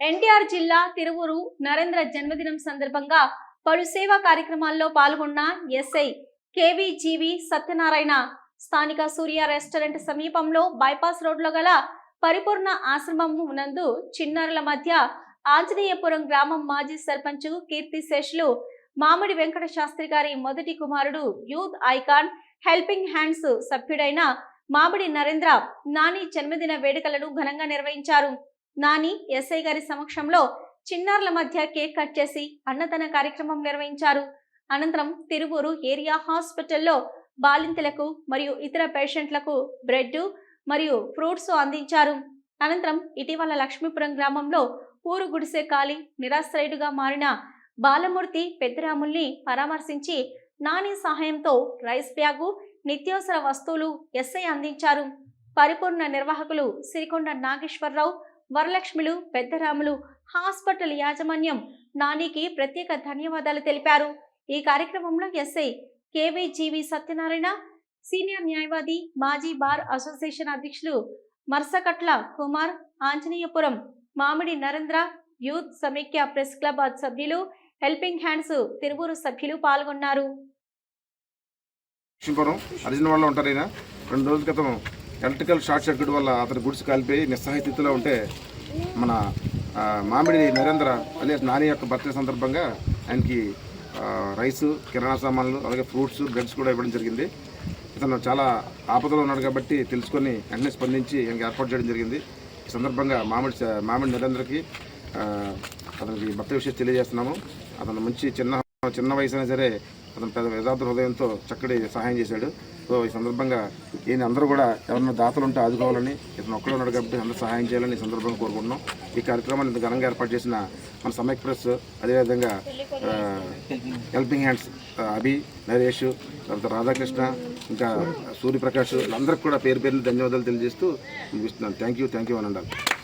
ఎన్టీఆర్ జిల్లా తిరువురు నరేంద్ర జన్మదినం సందర్భంగా పలు సేవా కార్యక్రమాల్లో పాల్గొన్న ఎస్ఐ కేవీజీవి సత్యనారాయణ స్థానిక సూర్య రెస్టారెంట్ సమీపంలో బైపాస్ రోడ్లో గల పరిపూర్ణ ఆశ్రమం నందు చిన్నారుల మధ్య ఆంజనేయపురం గ్రామం మాజీ సర్పంచ్ కీర్తి శేషులు మామిడి వెంకట శాస్త్రి గారి మొదటి కుమారుడు యూత్ ఐకాన్ హెల్పింగ్ హ్యాండ్స్ సభ్యుడైన మామిడి నరేంద్ర నాని జన్మదిన వేడుకలను ఘనంగా నిర్వహించారు. నాని ఎస్ఐ గారి సమక్షంలో చిన్నారుల మధ్య కేక్ కట్ చేసి అన్నదాన కార్యక్రమం నిర్వహించారు. అనంతరం తిరువూరు ఏరియా హాస్పిటల్లో బాలింతలకు మరియు ఇతర పేషెంట్లకు బ్రెడ్ మరియు ఫ్రూట్స్ అందించారు. అనంతరం ఇటీవల లక్ష్మీపురం గ్రామంలో ఊరు గుడిసె కాలి నిరాశ్రయుడుగా మారిన బాలమూర్తి పెద్దరాముల్ని పరామర్శించి నాని సహాయంతో రైస్ బ్యాగు నిత్యావసర వస్తువులు ఎస్ఐ అందించారు. పరిపూర్ణ నిర్వాహకులు సిరికొండ నాగేశ్వరరావు వరలక్ష్మిలు పెద్దరాములు హాస్పిటల్ యాజమాన్యం నానికి ప్రత్యేక ధన్యవాదాలు తెలిపారు. ఈ కార్యక్రమంలో ఎస్ఐ కేవీజీవి సత్యనారాయణ సీనియర్ న్యాయవాది మాజీ బార్ అసోసియేషన్ అధ్యక్షులు మర్సకట్ల కుమార్ ఆంజనేయపురం మామిడి నరేంద్ర యూత్ సమైక్య ప్రెస్ క్లబ్ సభ్యులు హెల్పింగ్ హ్యాండ్స్ తిరువూరు సభ్యులు పాల్గొన్నారు. అర్జున్ ఉంటారు రెండు రోజుల క్రితం ఎలక్ట్రికల్ షార్ట్ సర్క్యూట్ వల్ల అతని గుడిసి కాలిపోయి నిస్సహాయస్థితిలో ఉంటే మన మామిడి నరేంద్ర అలియాస్ నాని యొక్క బర్త్డే సందర్భంగా ఆయనకి రైసు కిరాణా సామాన్లు అలాగే ఫ్రూట్స్ బ్రెడ్స్ కూడా ఇవ్వడం జరిగింది. ఇతను చాలా ఆపదలో ఉన్నాడు కాబట్టి తెలుసుకొని వెంటనే స్పందించి ఆయనకి ఏర్పాటు చేయడం జరిగింది. ఈ సందర్భంగా మామిడి మామిడి నరేంద్రకి అతనికి బర్త్డే విషయం తెలియజేస్తున్నాము. అతను మంచి చిన్న చిన్న వయసు అయినా సరే అతను పెద్ద యథార్థ హృదయంతో చక్కటి సహాయం చేశాడు. సో ఈ సందర్భంగా ఈయన అందరూ కూడా ఎవరైనా దాతలు ఉంటే ఆదుకోవాలని ఇతను ఒక్కడే ఉన్నాడు కాబట్టి అందరూ సహాయం చేయాలని ఈ సందర్భంగా కోరుకుంటున్నాం. ఈ కార్యక్రమాన్ని ఇంత ఘనంగా ఏర్పాటు చేసిన మన సమైక్ ప్రెస్ అదేవిధంగా హెల్పింగ్ హ్యాండ్స్ అభి నరేష్ తర్వాత రాధాకృష్ణ ఇంకా సూర్యప్రకాష్ వీళ్ళందరికీ కూడా పేరు పేరుని ధన్యవాదాలు తెలియజేస్తూ ముగిస్తున్నాను. థ్యాంక్ యూ థ్యాంక్ యూ అని ఉండాలి